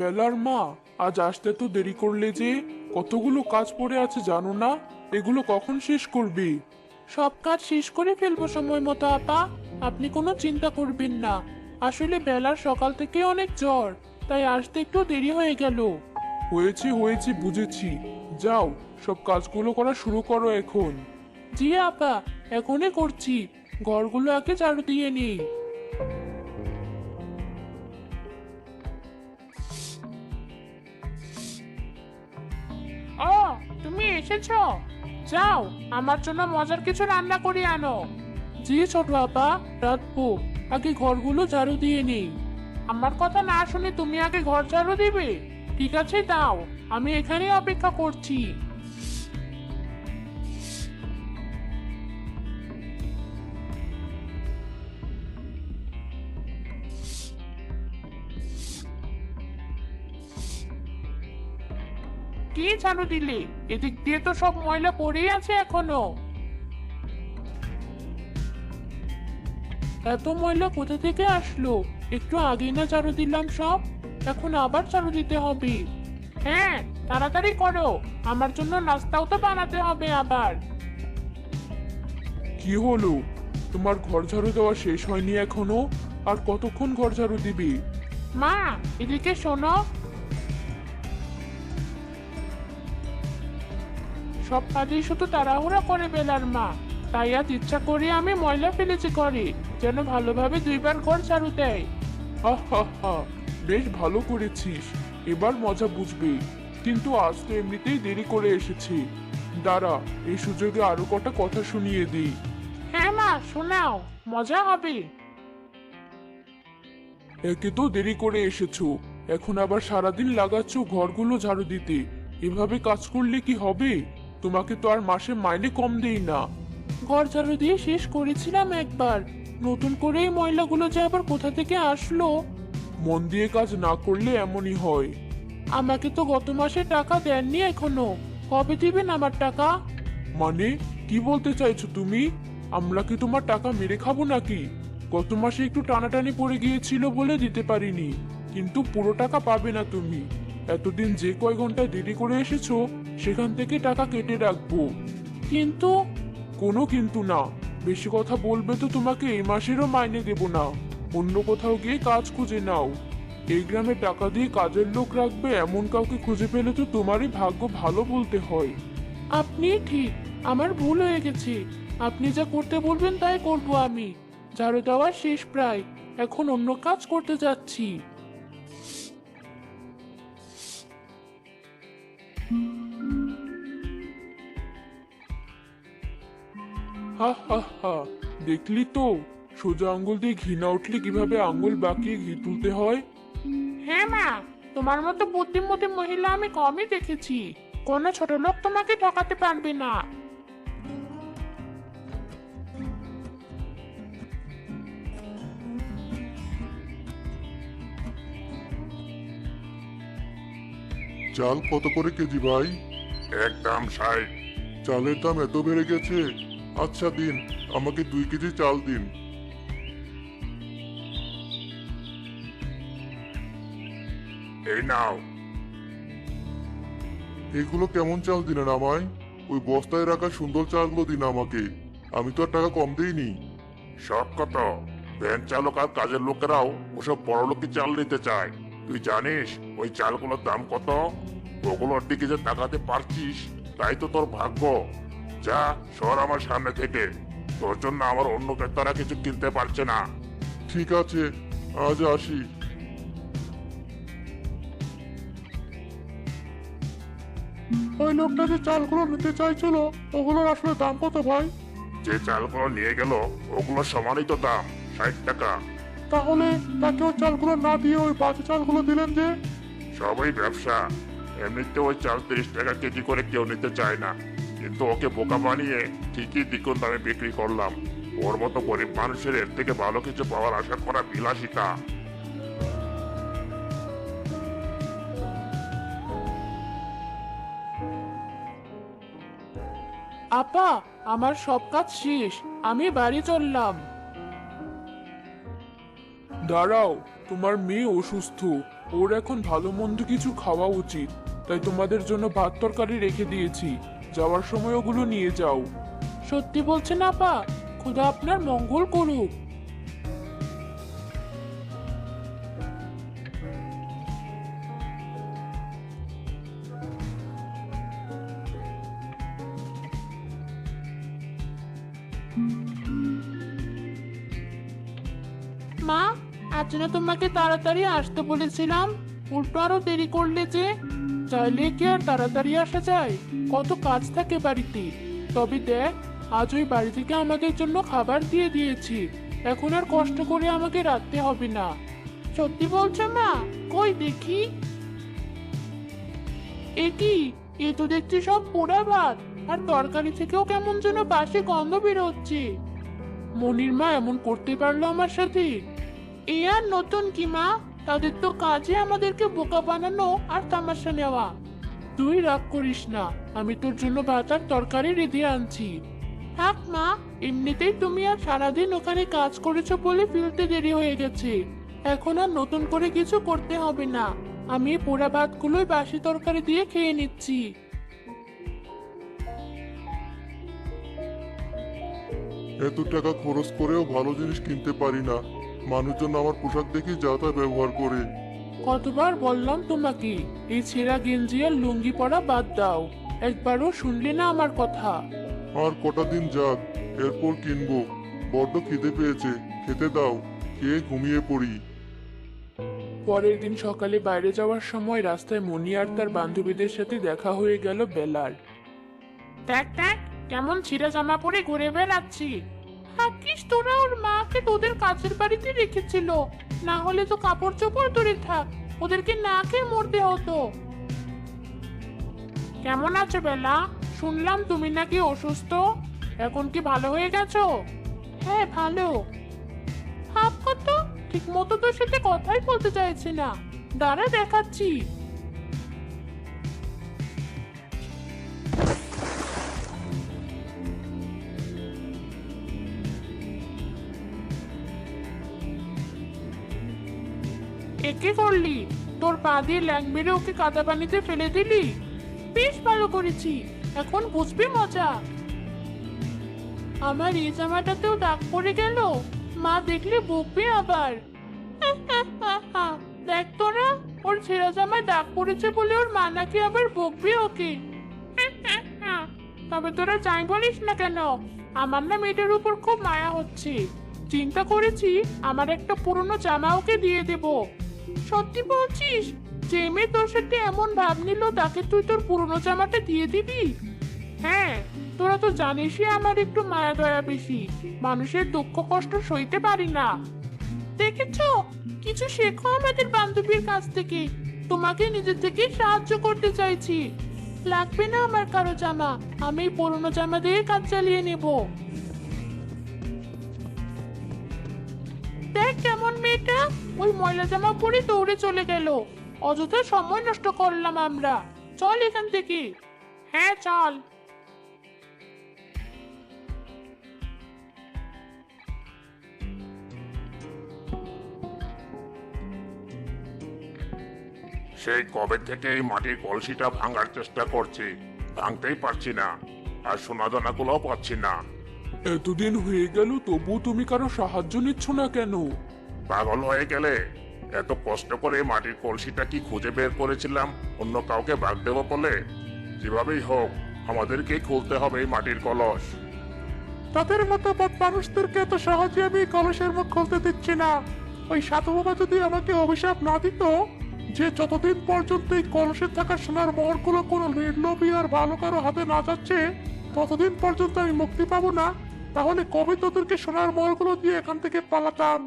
বেলার মা আজ আসতে তো দেরি করলে যে কতগুলো কাজ পড়ে আছে জানো না? এগুলো কখন শেষ করবি? সব কাজ শেষ করে ফেলব সময় মতো আপা। আপনি কোনো চিন্তা করবেন না। আসলে বেলার সকাল থেকে অনেক জ্বর তাই আসতে একটু দেরি হয়ে গেল। হয়েছে হয়েছে বুঝেছি। যাও সব কাজগুলো করা শুরু করো এখন। জি আপা এখনই করছি। ঘরগুলো আগে ঝাড়ু দিয়ে নিই। এসেছ? যাও, আমার জন্য মজার কিছু রান্না করে আনো। জি, ছোট আপা, রাখব। আগে ঘরগুলো ঝাড়ু দিয়ে নিই। আমার কথা না শুনে তুমি আগে ঘর ঝাড়ু দিবে? ঠিক আছে, দাও। আমি এখানেই অপেক্ষা করছি। কি ঝাড়ু দিলে? এদিক দিয়ে তো সব ময়লা পড়েই আছে এখনও। এত ময়লা কোথা থেকে আসলো? একটু না ঝাড়ু দিলাম সব। এখন আবার ঝাড়ু দিতে হবে। হ্যাঁ তাড়াতাড়ি করো। আমার জন্য নাস্তাও তো বানাতে হবে আবার। কি হলো? তোমার ঘর ঝাড়ু দেওয়া শেষ হয়নি এখনও? আর কতক্ষণ ঘর ঝাড়ু দিবি? মা এদিকে শোনো। সব কাজেই শুধু তাড়াহুড়া করে বেলার মা। তাই আজ ইচ্ছা করে আমি ময়লা ফেলেছি ঘরে যেন ভালোভাবে দুইবার ঘর ঝাড়ু দেয়। হা বেশ ভালো করেছিস এবার মজা বুঝবি। কিন্তু আজ তো এমনিতেই দেরি করে এসেছি। দাঁড়া এই সুযোগে আরও কটা কথা শুনিয়ে দিই। হ্যাঁ মা শোনাও মজা হবে। একে তো দেরি করে এসেছ এখন আবার সারাদিন লাগাচ্ছ ঘরগুলো ঝাড়ু দিতে। এভাবে কাজ করলে কি হবে? তোমাকে তো আর মাসে মাইনে কম দেই না। ঘর ঝাড়ু দিয়ে শেষ করেছিলাম একবার। নতুন করে এই ময়লাগুলো যে আবার কোথা থেকে আসলো? মন দিয়ে কাজ না করলে এমনই হয়। আমাকে তো গত মাসে টাকা দেননি এখনও। কবে দিবেন আমার টাকা? মানে কি বলতে চাইছো তুমি? আমরা কি তোমার টাকা মেরে খাব নাকি? গত মাসে একটু টানাটানি পড়ে গিয়েছিল বলে দিতে পারিনি। কিন্তু পুরো টাকা পাবে না তুমি। এতদিন যে কয় ঘণ্টা দেরি করে এসেছ, সেখান থেকে টাকা কেটে রাখব। কিন্তু? কোনো কিন্তু না। বেশি কথা বলবে তো তোমাকে এই মাসেরও মাইনে দেব না। অন্য কোথাও গিয়ে কাজ খুঁজে নাও। এই গ্রামে টাকা দিয়ে কাজের লোক রাখবে এমন কাউকে খুঁজে পেলে তো তোমারই ভাগ্য ভালো বলতে হয়। আপনি ঠিক, আমার ভুল হয়ে গেছে। আপনি যা করতে বলবেন তাই করব আমি। ঝাড়ু দেওয়া শেষ প্রায়। এখন অন্য কাজ করতে যাচ্ছি। দেখলি তো, সোজা আঙ্গুল দিয়ে ঘি না উঠলে কীভাবে আঙ্গুল বাঁকিয়ে ঘি তুলতে হয়? হ্যাঁ মা, তোমার মতো বুদ্ধিমতী মহিলা আমি কমই দেখেছি। কোনো ছোট লোক তোমাকে ঠকাতে পারবে না। চাল কত করে কেজি ভাই? একদম ষাট। চালের দাম এত বেড়ে গেছে। আচ্ছা দিন আমাকে দুই কেজি চাল দিন। এই নাও। এগুলো কেমন চাল দিলেন আমায়? ওই বস্তায় রাখা সুন্দর চালগুলো দিন আমাকে। আমি তো আর টাকা কম দিইনি। সব কত ভ্যান চালক আর কাজের লোকেরাও ওসব বড় লোকই চাল নিতে চায়। তুই জানিস ওই চালগুলোর দাম কত? ওগুলোর দিকে যে তাকাতে পারছিস তাই তো তোর ভাগ্য। যা সর আমার সামনে থেকে। তোর জন্য আমার অন্য ক্রেতারা কিছু কিনতে পারছে না। ঠিক আছে আজ আসি। ওই লোকটা যে চালগুলো নিতে চাইছিল ওগুলোর আসলে দাম কত ভাই? যে চালগুলো নিয়ে গেল ওগুলো সমানই তো দাম ষাট টাকা। তাহলে তাকে ওই চালগুলো না দিয়ে ওই বাজে চালগুলো দিলেন যে? সবই ব্যবসা। এমনিতে ওই চাল তিরিশ টাকা কেজি করে কেউ নিতে চায় না। কিন্তু ওকে বোকা বানিয়ে ঠিকই দ্বিগুণ দামে বিক্রি করলাম। ওর মতো গরিব মানুষের এর থেকে ভালো কিছু পাওয়ার আশা করা বিলাসিতা। আপা আমার সব কাজ শেষ। আমি বাড়ি চললাম। দাঁড়াও তোমার মেয়ে অসুস্থ। ওর এখন ভালো মন্দ কিছু খাওয়া উচিত। তাই তোমাদের জন্য ভাত তরকারি রেখে দিয়েছি। যাওয়ার সময় ওগুলো নিয়ে যাও। সত্যি বলছেন আপা, খোদা আপনার মঙ্গল করুক। মা, আজ না তোমাকে তাড়াতাড়ি আসতে বলেছিলাম। উল্টো আরও দেরি করলে যে। চাইলে কি আর তাড়াতাড়ি আসা যায়? কত কাজ থাকে বাড়িতে। তবে দেখ, আজ ওই বাড়ি থেকে আমাদের জন্য খাবার দিয়ে দিয়েছি। এখন আর কষ্ট করে আমাকে রাখতে হবে না। সত্যি বলছো মা? কই দেখি? এ এ তো দেখছি সব পোড়া ভাত। আর তরকারি থেকেও কেমন যেন বাসে গন্ধ বেরোচ্ছে। মনির মা এমন করতে পারল আমার সাথে। এ আর নতুন কি মা? তাদের তো কাজে আমাদেরকে বোকা বানানো আর তামাশা নেওয়া। তুই রাগ করিস না, আমি তোর জন্য ভাত আর তরকারি রেঁধে আনছি। থাক মা, এমনিতেই তুমি আর সারাদিন ওখানে কাজ করেছ বলে ফিরতে দেরি হয়ে গেছে। এখন আর নতুন করে কিছু করতে হবে না। আমি পোড়া ভাতগুলোই বাসি তরকারি দিয়ে খেয়ে নিচ্ছি। এত টাকা খরচ করেও ভালো জিনিস কিনতে পারি না। মানুষজন আমার পোশাক দেখে যা তা ব্যবহার করে। কতবার বললাম তোমাকে এই ছেঁড়া গেঞ্জি আর লুঙ্গি পরা বাদ দাও। একবারও শুনলে না আমার কথা। আর কটা দিন যাক এরপর কিনবো। বড্ড খিদে পেয়েছে খেতে দাও খেয়ে ঘুমিয়ে পড়ি। পরের দিন সকালে বাইরে যাওয়ার সময় রাস্তায় মনি আর তার বান্ধবীদের সাথে দেখা হয়ে গেল বেলার দেখ দেখ কেমন ছিঁড়া জামা পরে ঘুরে বেড়াচ্ছি? ভাগ্যিস তোরা ওর মাকে তোদের কাছের বাড়িতে রেখেছিল। না হলে তো কাপড় চোপড় ধরে থাক, ওদেরকে না খেয়ে মরতে হতো। কেমন আছো বেলা? শুনলাম তুমি নাকি অসুস্থ। এখন কি ভালো হয়ে গেছো? হ্যাঁ ভালো। হাফ কত ঠিক মতো তোর সাথে কথাই বলতে চাইছি না। দাঁড়া দেখাচ্ছি। একে করলি? তোর পা দিয়ে ল্যাং মেরে ওকে কাদা পানিতে ফেলে দিলি? বেশ ভালো করেছি, এখন বুঝবি মজা। আমার এই জামাটাতেও দাগ পড়ে গেল, মা দেখলে বকবে আবার। দেখ তোরা ওর ছেঁড়া জামায় দাগ পড়েছে বলে ওর মা নাকি আবার বকবে ওকে। তবে তোরা যাই বলিস না কেন, আমার না মেয়েটার উপর খুব মায়া হচ্ছে। চিন্তা করেছি, আমার একটা পুরনো জামা ওকে দিয়ে দেব। সত্যি বলছিস? মেয়ে তোর সাথে এমন ভাব নিল, তাকে তুই তোর পুরনো জামাটা দিয়ে দিবি? হ্যাঁ তোরা তো জানিসই আমার একটু মায়া দয়া বেশি। মানুষের দুঃখ কষ্ট সইতে পারি না। দেখেছ? কিছু শেখো আমাদের বান্ধবীর কাছ থেকে। তোমাকে নিজে থেকে সাহায্য করতে চাইছি। লাগবে না আমার কারও জামা। আমি পুরনো জামা দিয়ে কাজ চালিয়ে নেব। দেখ কেমন মেয়েটা। ওই ময়লা জামা পরে দৌড়ে চলে গেল। অযথা সময় নষ্ট করলাম আমরা। চল এখান থেকে। হ্যাঁ চল। সেই কবে থেকে এই মাটির কলসিটা ভাঙার চেষ্টা করছি ভাঙতেই পারছি না। আর সোনা দানাগুলোও পাচ্ছি না। এতদিন হয়ে গেল তবু তুমি কারও সাহায্য নিচ্ছ না কেন? পাগল হয়ে গেলে? এত কষ্ট করে মাটির কলসিটা কি খুঁজে বের করেছিলাম? অন্য কাউকে ভাগ দেবো বলে? যেভাবেই হোক আমাদেরকেই খুলতে হবে এই মাটির কলস। তাদের মতো বদ মানুষদেরকে এত সহজে আমি কলসের মুখ খুলতে দিচ্ছি না। ওই সাধু বাবা যদি আমাকে অভিশাপ না দিত, যে যতদিন পর্যন্ত এই কলসে থাকা সোনার মোহরগুলো কোনো নির্লোভী আর ভালো কারও হাতে না যাচ্ছে, ততদিন পর্যন্ত আমি মুক্তি পাবো না, তাহলে কবে তোদেরকে সোনার মোহরগুলো দিয়ে এখান থেকে পালাতাম?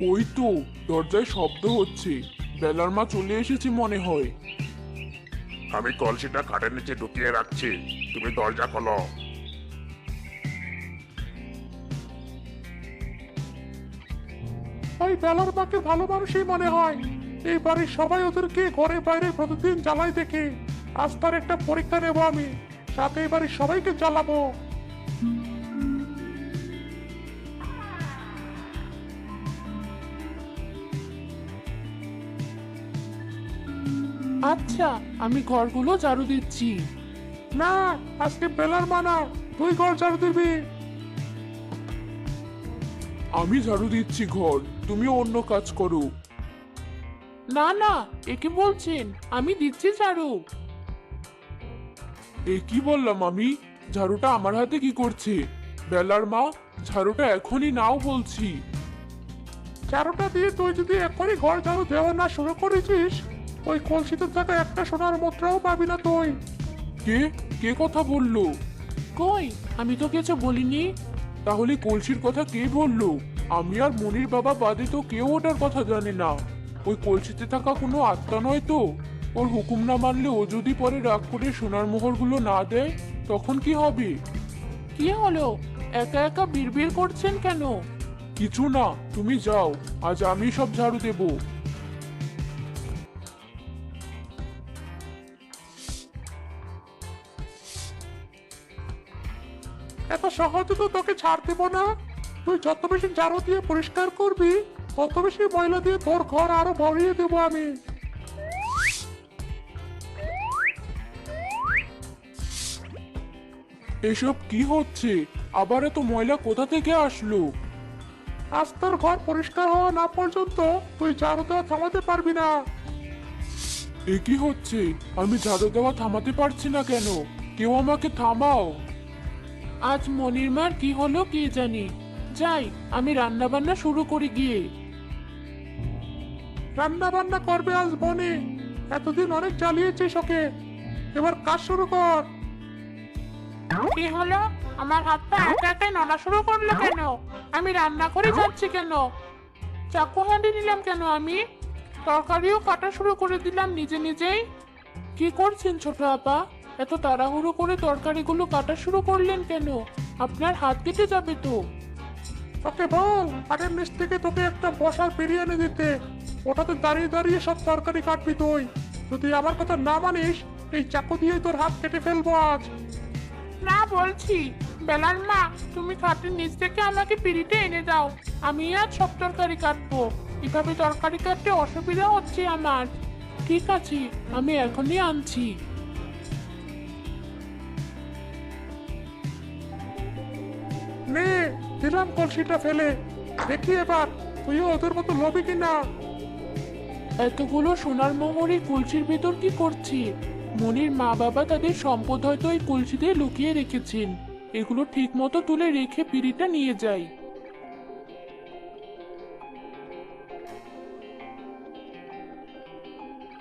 ওই তো দরজায় শব্দ হচ্ছে। বেলার মা চলে এসেছে মনে হয়। আমি কলসিটা খাটের নিচে ঢুকিয়ে রাখছি। তুমি দরজা খোলো। ওই বেলার মাকে ভালো মানুষই মনে হয়। এই বাড়ির সবাই ওদেরকে ঘরে বাইরে প্রতিদিন জ্বালাই দেখে। আজ তার একটা পরীক্ষা নেব আমি। সাথে এবারে সবাইকে জ্বালাবো। আচ্ছা আমি ঘরগুলো ঝাড়ু দিচ্ছি। না আজকে বেলার মানা তুই ঘর ঝাড়ু দিবি। আমি ঝাড়ু দিচ্ছি ঘর তুমি অন্য কাজ করো। না না এ কি বলছেন? আমি দিচ্ছি ঝাড়ু। এ কি বললাম আমি? ঝাড়ুটা আমার হাতে কি করছে? বেলার মা ঝাড়ুটা এখনই নাও বলছি। ঝাড়ুটা দিয়ে তুই যদি এখনই ঘর ঝাড়ু দেওয়া না শুরু করেছিস ওই কলসিতে থাকা একটা সোনার মুদ্রাও পাবি না তুই। কে? কে কথা বলল? কই? আমি তো কিছু বলিনি। তাহলে কলসির কথা কে বলল? আমি আর মনির বাবা বাদে তো কেউ ওটার কথা জানে না। ওই কলসিতে থাকা কোনো আত্মা নয় তো। ওর হুকুম না মানলে ও যদি পরে রাগ করে সোনার মোহরগুলো না দেয় তখন কি হবে? কি হলো? একা একা বিড়বিড় করছেন কেন? কিছু না তুমি যাও। আজ আমি সব ঝাড়ু দেবো। সহজে তো তোকে ছাড় দেবো না। তুই যত বেশি ঝাড়ু দিয়ে পরিষ্কার করবি, তত বেশি ময়লা দিয়ে তোর ঘর আরও ভরিয়ে দেবো আমি। এসব কি হচ্ছে? আবার এত ময়লা কোথা থেকে আসলো? আজ তোর ঘর পরিষ্কার হওয়া না পর্যন্ত তুই ঝাড়ু দেওয়া থামাতে পারবি না। এ কি হচ্ছে? আমি ঝাড়ু দেওয়া থামাতে পারছি না কেন? কেউ আমাকে থামাও। আজ মনির মার কি হলো কি জানি? যাই আমি রান্না বান্না শুরু করি গিয়ে। রান্না বান্না করবে আজ বনে এতদিন অনেক চালিয়েছিস ওকে। এবার কাজ শুরু কর। কি হলো? আমার হাত পা একা একাই নড়া শুরু করল কেন? আমি রান্না করে যাচ্ছি কেন? চাকু হাঁড়ি নিলাম কেন আমি? তরকারিও কাটা শুরু করে দিলাম নিজে নিজেই। কি করছেন ছোট আপা? এত তাড়াহুড়ো করে তরকারিগুলো কাটা শুরু করলেন কেন? আপনার হাত কেটে যাবে তো। ওকে বল আরের নিচ থেকে তোকে একটা বসার বিরিয়ানি দিতে। ওটাতে দাঁড়িয়ে দাঁড়িয়ে সব তরকারি কাটবি তুই। যদি আমার কথা না মানিস এই চাকু দিয়ে তোর হাত কেটে ফেলব আজ। না বলছি বেলার মা তুমি খাটের নিচ থেকে আমাকে পিড়িতে এনে দাও। আমি আজ সব তরকারি কাটবো। এভাবে তরকারি কাটতে অসুবিধা হচ্ছে আমার। ঠিক আছে আমি এখনই আনছি। দিলাম কলসিটা ফেলে। দেখি এবার, তুইও ওদের মতো লবি কিনা? এতগুলো সোনার মোহর কলসির ভেতর কি করছি? মনির মা বাবা তাদের সম্পদ হয়তো এই কলসিতে লুকিয়ে রেখেছেন। এগুলো ঠিক মতো তুলে রেখে পিড়িটা নিয়ে যাই।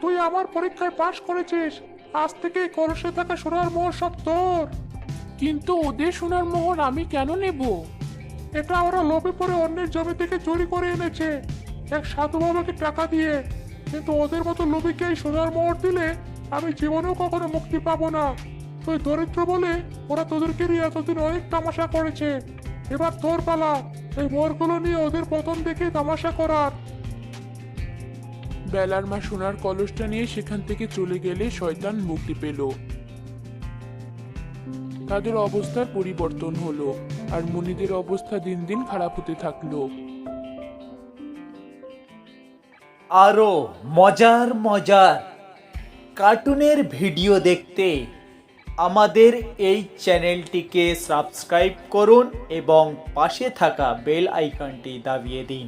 তুই আমার পরীক্ষায় পাশ করেছিস। আজ থেকে কলসে থাকা সোনার মোহর সব তোর। কিন্তু ওদের সোনার মোহর আমি কেন নেব? এটা ওরা লোভে পড়ে অন্যের জমি থেকে চুরি করে এনেছে। এক সাধু বাবাকে টাকা দিয়ে। কিন্তু ওদের মতো লোভীকে সোনার মোহর দিলে আমি জীবনেও কখনো মুক্তি পাবো না। তুই দরিদ্র বলে ওরা তোদেরকে নিয়ে এতদিন অনেক তামাশা করেছে। এবার তোর পালা। এই মোহরগুলো নিয়ে ওদের পতন দেখে তামাশা করার। বেলার মা সোনার কলসটা নিয়ে সেখান থেকে চলে গেলে শয়তান মুক্তি পেল। তাদের অবস্থার পরিবর্তন হলো, আর মুনিদের অবস্থা দিন দিন খারাপ হতে থাকল। আরও মজার মজার কার্টুনের ভিডিও দেখতে আমাদের এই চ্যানেলটিকে সাবস্ক্রাইব করুন এবং পাশে থাকা বেল আইকনটি দাবিয়ে দিন।